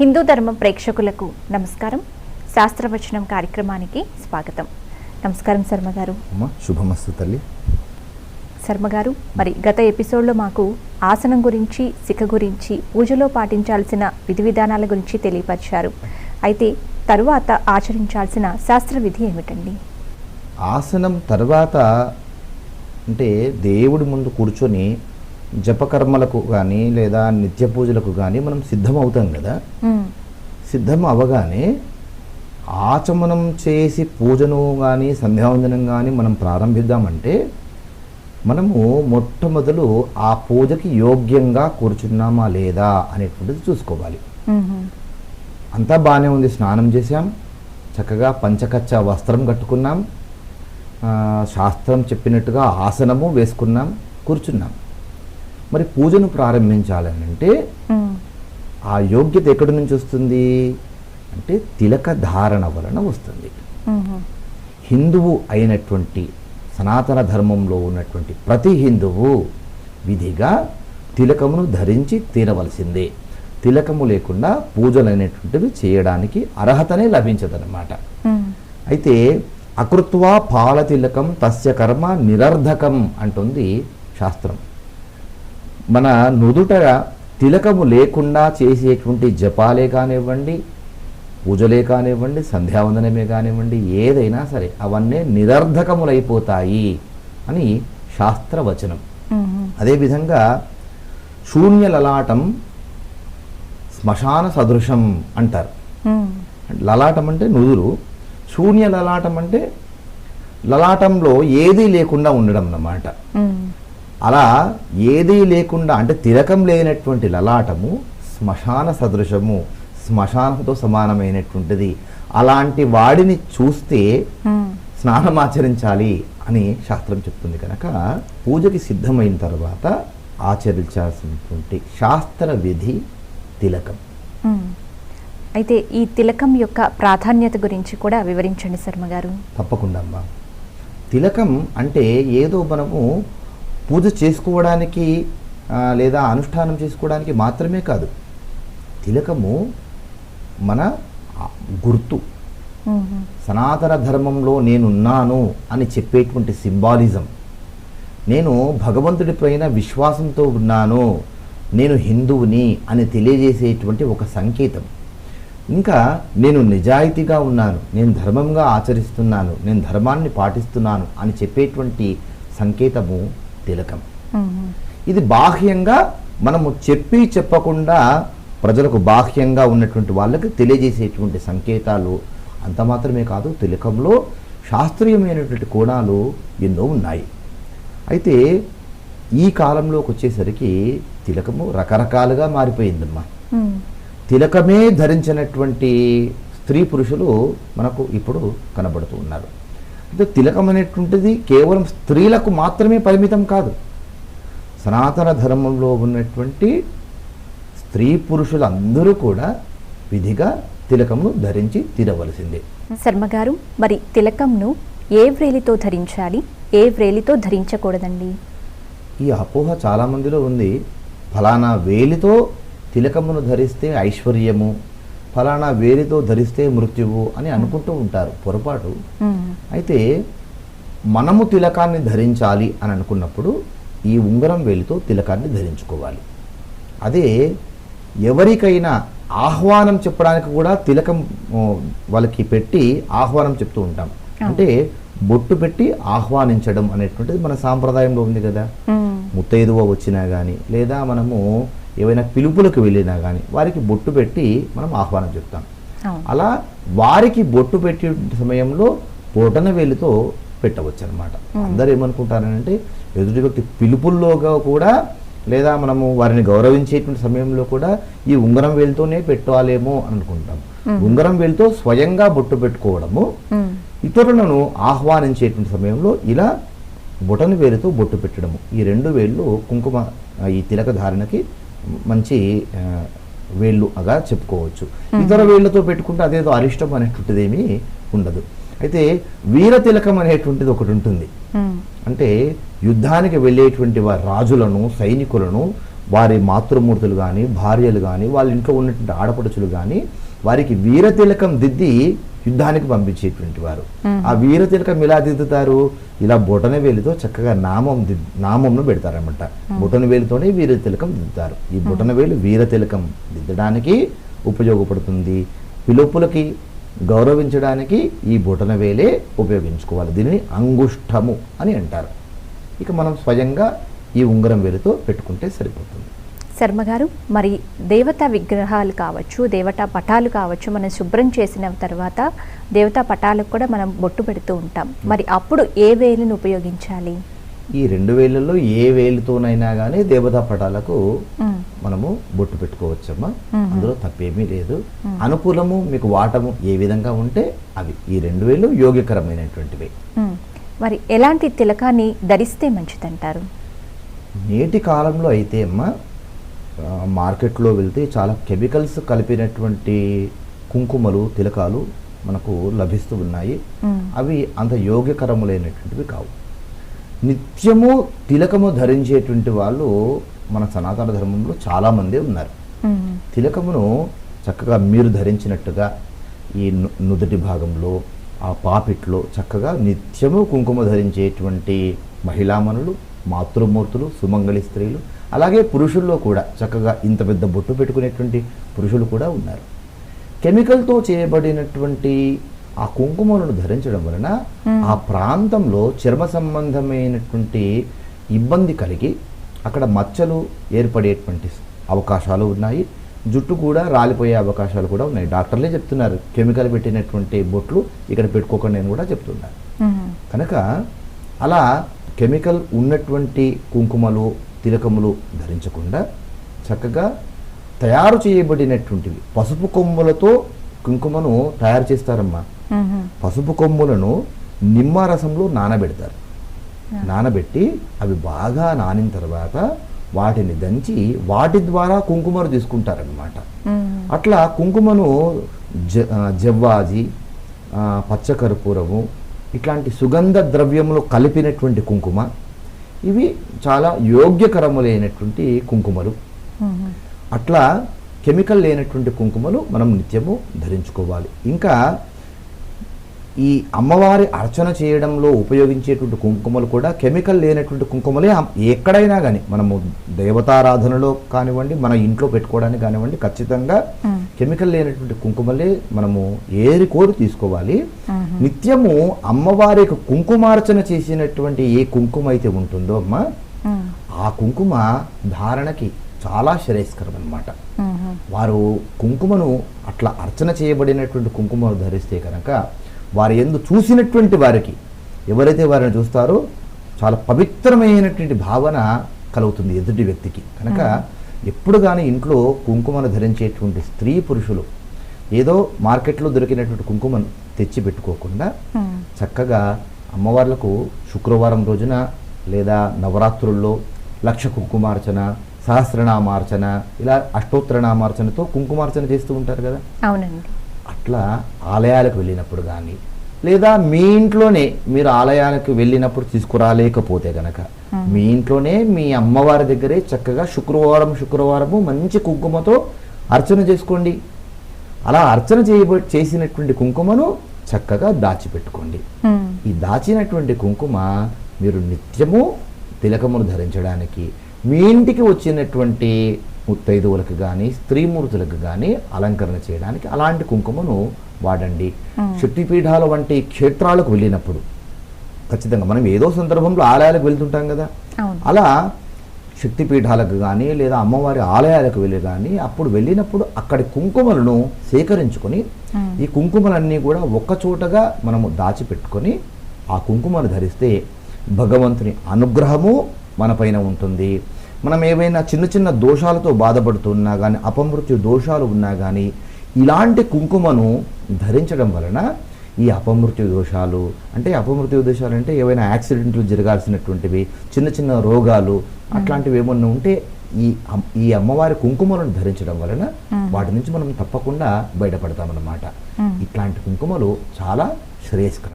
హిందూ ధర్మ ప్రేక్షకులకు నమస్కారం. శాస్త్రవచనం కార్యక్రమానికి స్వాగతం. నమస్కారం శర్మ గారు. శుభమస్తు తల్లి. శర్మ గారు మరి గత ఎపిసోడ్లో మాకు ఆసనం గురించి శిఖ గురించి పూజలో పాటించాల్సిన విధి విధానాల గురించి తెలియపరిచారు. అయితే తరువాత ఆచరించాల్సిన శాస్త్ర విధి ఏమిటండి? ఆసనం తర్వాత అంటే దేవుడి ముందు కూర్చొని జపకర్మలకు కానీ లేదా నిత్య పూజలకు కానీ మనం సిద్ధం అవుతాం కదా. సిద్ధం అవ్వగానే ఆచమనం చేసి పూజను కానీ సంధ్యావందనం కానీ మనం ప్రారంభిద్దామంటే మనము మొట్టమొదలు ఆ పూజకి యోగ్యంగా కూర్చున్నామా లేదా అనేటువంటిది చూసుకోవాలి. అంతా బాగానే ఉంది. స్నానం చేశాం. చక్కగా పంచకచ్చ వస్త్రం కట్టుకున్నాం. శాస్త్రం చెప్పినట్టుగా ఆసనము వేసుకున్నాం. కూర్చున్నాం. మరి పూజను ప్రారంభించాలని అంటే ఆ యోగ్యత ఎక్కడి నుంచి వస్తుంది? అంటే తిలక ధారణ వలన వస్తుంది. హిందువు అయినటువంటి సనాతన ధర్మంలో ఉన్నటువంటి ప్రతి హిందువు విధిగా తిలకమును ధరించి తీరవలసిందే తిలకము లేకుండా పూజలు అనేటువంటివి చేయడానికి అర్హతనే లభించదన్నమాట. అయితే అకృత్వా పాలతిలకం తస్య కర్మ నిరర్ధకం అంటుంది శాస్త్రం. మన నుదుట తిలకము లేకుండా చేసేటువంటి జపాలే కానివ్వండి పూజలే కానివ్వండి సంధ్యావందనమే కానివ్వండి ఏదైనా సరే అవన్నీ నిరర్ధకములైపోతాయి అని శాస్త్రవచనం. అదేవిధంగా శూన్య లలాటం శ్మశాన సదృశం అంటారు. లలాటం అంటే నుదురు శూన్య లలాటం అంటే లలాటంలో ఏదీ లేకుండా ఉండడం అన్నమాట. అలా ఏదీ లేకుండా అంటే తిలకం లేనటువంటి లలాటము శ్మశాన సదృశము శ్మశానంతో సమానమైనటువంటిది. అలాంటి వాడిని చూస్తే స్నానం ఆచరించాలి అని శాస్త్రం చెప్తుంది కనుక పూజకి సిద్ధమైన తర్వాత ఆచరించాల్సినటువంటి శాస్త్ర విధి తిలకం. అయితే ఈ తిలకం యొక్క ప్రాధాన్యత గురించి కూడా వివరించండి శర్మ గారు. తప్పకుండా అమ్మా. తిలకం అంటే ఏదో మనము పూజ చేసుకోవడానికి లేదా అనుష్ఠానం చేసుకోవడానికి మాత్రమే కాదు. తిలకము మన గుర్తు. సనాతన ధర్మంలో నేనున్నాను అని చెప్పేటువంటి సింబాలిజం. నేను భగవంతుడి పైన విశ్వాసంతో ఉన్నాను నేను హిందువుని అని తెలియజేసేటువంటి ఒక సంకేతం. ఇంకా నేను నిజాయితీగా ఉన్నాను నేను ధర్మంగా ఆచరిస్తున్నాను నేను ధర్మాన్ని పాటిస్తున్నాను అని చెప్పేటువంటి సంకేతము తిలకం. ఇది బాహ్యంగా మనము చెప్పి చెప్పకుండా ప్రజలకు బాహ్యంగా ఉన్నటువంటి వాళ్ళకి తెలియజేసేటువంటి సంకేతాలు అంత మాత్రమే కాదు తిలకంలో శాస్త్రీయమైనటువంటి కోణాలు ఎన్నో ఉన్నాయి. అయితే ఈ కాలంలోకి వచ్చేసరికి తిలకము రకరకాలుగా మారిపోయిందమ్మా. తిలకమే ధరించినటువంటి స్త్రీ పురుషులు మనకు ఇప్పుడు కనబడుతూ ఉన్నారు. అంటే తిలకం అనేటువంటిది కేవలం స్త్రీలకు మాత్రమే పరిమితం కాదు. సనాతన ధర్మంలో ఉన్నటువంటి స్త్రీ పురుషులందరూ కూడా విధిగా తిలకమును ధరించి తీరవలసిందే శర్మ గారు మరి తిలకంను ఏ వ్రేలితో ధరించాలి? ఏ వ్రేలితో ధరించకూడదండి? ఈ అపోహ చాలామందిలో ఉంది. ఫలానా వేలితో తిలకమును ధరిస్తే ఐశ్వర్యము ఫలానా వేలితో ధరిస్తే మృత్యువు అని అనుకుంటూ ఉంటారు. పొరపాటు. అయితే మనము తిలకాన్ని ధరించాలి అని అనుకున్నప్పుడు ఈ ఉంగరం వేలితో తిలకాన్ని ధరించుకోవాలి. అదే ఎవరికైనా ఆహ్వానం చెప్పడానికి కూడా తిలకం వాళ్ళకి పెట్టి ఆహ్వానం చెప్తూ ఉంటాం. అంటే బొట్టు పెట్టి ఆహ్వానించడం అనేటువంటిది మన సాంప్రదాయంలో ఉంది కదా. ముత్తైదువ వచ్చినా కానీ లేదా మనము ఏవైనా పిలుపులకు వెళ్ళినా కానీ వారికి బొట్టు పెట్టి మనం ఆహ్వానం చెప్తాం. అలా వారికి బొట్టు పెట్టే సమయంలో బొటన వేలితో పెట్టవచ్చు అనమాట అందరు ఏమనుకుంటారంటే ఎదుటి వ్యక్తి పిలుపుల్లోగా కూడా లేదా మనము వారిని గౌరవించేటువంటి సమయంలో కూడా ఈ ఉంగరం వేలితోనే పెట్టాలేమో అని అనుకుంటాం ఉంగరం వేలితో స్వయంగా బొట్టు పెట్టుకోవడము ఇతరులను ఆహ్వానించేటువంటి సమయంలో ఇలా బొటన వేలుతో బొట్టు పెట్టడము. ఈ రెండు వేళ్ళు కుంకుమ ఈ తిలక ధారణకి మంచి ఆ, వేళ్ళుగా చెప్పుకోవచ్చు. ఇతర వేళ్ళతో పెట్టుకుంటే అదేదో అరిష్టం అనేటువంటిది ఏమీ ఉండదు. అయితే వీర తిలకం అనేటువంటిది ఒకటి ఉంటుంది. అంటే యుద్ధానికి వెళ్ళేటువంటి వారి రాజులను సైనికులను వారి మాతృమూర్తులు కానీ భార్యలు కానీ వాళ్ళ ఇంట్లో ఉన్నటువంటి ఆడపడుచులు కానీ వారికి వీరతిలకం దిద్ది యుద్ధానికి పంపించేటువంటి వారు. ఆ వీరతిలకం ఎలా దిద్దుతారు ఇలా బొటన వేలితో చక్కగా నామం దిద్ నామంను పెడతారన్నమాట. బొటన వేలితోనే వీరతిలకం దిద్దుతారు. ఈ బొటన వేలు వీరతిలకం దిద్దడానికి ఉపయోగపడుతుంది. పిలుపులకి గౌరవించడానికి ఈ బొటన వేలే ఉపయోగించుకోవాలి. దీనిని అంగుష్టము అని అంటారు. ఇక మనం స్వయంగా ఈ ఉంగరం వేలుతో పెట్టుకుంటే సరిపోతుంది. శర్మ గారు మరి దేవతా విగ్రహాలు కావచ్చు దేవతా పటాలు కావచ్చు మనం శుభ్రం చేసిన తర్వాత దేవతా పటాలకు కూడా మనం బొట్టు పెడుతూ ఉంటాం మరి అప్పుడు ఏ వేలును ఉపయోగించాలి ఈ రెండు వేళ్ళల్లో ఏ వేలుతోనైనా కానీ దేవతా పటాలకు. మనము బొట్టు పెట్టుకోవచ్చమ్మా మ్మ్. అందులో తప్పేమీ లేదు. అనుకూలము మీకు వాటము ఏ విధంగా ఉంటే అవి ఈ రెండు వేలు యోగ్యకరమైనటువంటివి. మరి ఎలాంటి తిలకాన్ని ధరిస్తే మంచిదంటారు నేటి కాలంలో అయితే అమ్మా మార్కెట్లో వెళ్తే చాలా కెమికల్స్ కలిపినటువంటి కుంకుమలు తిలకాలు మనకు లభిస్తూ ఉన్నాయి. అవి అంత యోగ్యకరములైనటువంటివి కావు నిత్యము తిలకము ధరించేటువంటి వాళ్ళు మన సనాతన ధర్మంలో చాలామంది ఉన్నారు. తిలకమును చక్కగా మీరు ధరించినట్టుగా ఈ నుదుటి భాగంలో ఆ పాపిట్లో చక్కగా నిత్యము కుంకుమ ధరించేటువంటి మహిళామణులు మాతృమూర్తులు సుమంగళి స్త్రీలు అలాగే పురుషుల్లో కూడా చక్కగా ఇంత పెద్ద బొట్టు పెట్టుకునేటువంటి పురుషులు కూడా ఉన్నారు కెమికల్తో చేయబడినటువంటి ఆ కుంకుమలను ధరించడం వలన. ఆ ప్రాంతంలో చర్మ సంబంధమైనటువంటి ఇబ్బంది కలిగి అక్కడ మచ్చలు ఏర్పడేటువంటి అవకాశాలు ఉన్నాయి జుట్టు కూడా రాలిపోయే అవకాశాలు కూడా ఉన్నాయి డాక్టర్లే చెప్తున్నారు కెమికల్ పెట్టినటువంటి బొట్లు ఇక్కడ పెట్టుకోకండి అని కూడా చెప్తున్నారు. కనుక అలా కెమికల్ ఉన్నటువంటి కుంకుమలు తిలకములు ధరించకుండా చక్కగా తయారు చేయబడినటువంటివి పసుపు కొమ్ములతో కుంకుమను తయారు చేస్తారమ్మా మ్మ్. పసుపు కొమ్ములను నిమ్మరసంలో నానబెడతారు ఆ. నానబెట్టి అవి బాగా నానిన తర్వాత వాటిని దంచి వాటి ద్వారా కుంకుమను తీసుకుంటారనమాట. అట్లా కుంకుమను జ జవ్వాజి పచ్చకర్పూరము ఇట్లాంటి సుగంధ ద్రవ్యములు కలిపినటువంటి కుంకుమ ఇవి చాలా యోగ్యకరములైనటువంటి కుంకుమలు మ్మ్. అట్లా కెమికల్ లేనటువంటి కుంకుమలు మనం నిత్యము ధరించుకోవాలి ఇంకా ఈ అమ్మవారి అర్చన చేయడంలో ఉపయోగించేటువంటి కుంకుమలు కూడా కెమికల్ లేనటువంటి కుంకుమలే ఎక్కడైనా కానీ మనము దేవతారాధనలో కానివ్వండి మన ఇంట్లో పెట్టుకోవడానికి కానివ్వండి ఖచ్చితంగా. కెమికల్ లేనటువంటి కుంకుమలే మనము ఏరి కోరి తీసుకోవాలి. నిత్యము అమ్మవారికి కుంకుమార్చన చేసినటువంటి ఏ కుంకుమ అయితే ఉంటుందో అమ్మ మ్మ్. ఆ కుంకుమ ధారణకి చాలా శ్రేయస్కరం అన్నమాట మ్మ్. వారు కుంకుమను అట్లా అర్చన చేయబడినటువంటి కుంకుమను ధరిస్తే కనుక వారి ఎందు చూసినటువంటి వారికి ఎవరైతే వారిని చూస్తారో చాలా పవిత్రమైనటువంటి భావన కలుగుతుంది ఎదుటి వ్యక్తికి కనుక ఎప్పుడు కానీ ఇంట్లో కుంకుమను ధరించేటువంటి స్త్రీ పురుషులు ఏదో మార్కెట్లో దొరికినటువంటి కుంకుమను తెచ్చి పెట్టుకోకుండా. చక్కగా అమ్మవార్లకు శుక్రవారం రోజున లేదా నవరాత్రుల్లో లక్ష కుంకుమార్చన సహస్రనామార్చన ఇలా అష్టోత్తరనామార్చనతో కుంకుమార్చన చేస్తూ ఉంటారు కదా అవునండి అట్లా ఆలయాలకు వెళ్ళినప్పుడు కానీ లేదా మీ ఇంట్లోనే మీరు ఆలయాలకు వెళ్ళినప్పుడు తీసుకురాలేకపోతే గనక. మీ ఇంట్లోనే మీ అమ్మవారి దగ్గరే చక్కగా శుక్రవారం శుక్రవారము మంచి కుంకుమతో అర్చన చేసుకోండి అలా అర్చన చేయబ చేసినటువంటి కుంకుమను చక్కగా దాచిపెట్టుకోండి. ఈ దాచినటువంటి కుంకుమ మీరు నిత్యము తిలకమును ధరించడానికి మీ ఇంటికి వచ్చినటువంటి ముత్తైదువులకు కానీ స్త్రీమూర్తులకు కానీ అలంకరణ చేయడానికి అలాంటి కుంకుమను వాడండి. శక్తిపీఠాల వంటి క్షేత్రాలకు వెళ్ళినప్పుడు ఖచ్చితంగా మనం ఏదో సందర్భంలో ఆలయాలకు వెళ్తుంటాం కదా అలా శక్తిపీఠాలకు కానీ లేదా అమ్మవారి ఆలయాలకు వెళ్ళి కానీ అప్పుడు వెళ్ళినప్పుడు అక్కడి కుంకుమలను సేకరించుకొని. ఈ కుంకుమలన్నీ కూడా ఒక్క చోటగా మనము దాచిపెట్టుకొని ఆ కుంకుమను ధరిస్తే భగవంతుని అనుగ్రహము మనపైన ఉంటుంది మనం ఏవైనా చిన్న చిన్న దోషాలతో బాధపడుతున్నా కానీ అపమృత్యు దోషాలు ఉన్నా కానీ ఇలాంటి కుంకుమను ధరించడం వలన ఈ అపమృత్యు దోషాలు అంటే అపమృత్యు దోషాలు అంటే ఏవైనా యాక్సిడెంట్లు జరగాల్సినటువంటివి చిన్న చిన్న రోగాలు అట్లాంటివి ఏమన్నా ఉంటే ఈ ఈ అమ్మవారి కుంకుమలను ధరించడం వలన. వాటి నుంచి మనం తప్పకుండా బయటపడతామన్నమాట. ఇట్లాంటి కుంకుమలు చాలా శ్రేయస్కరం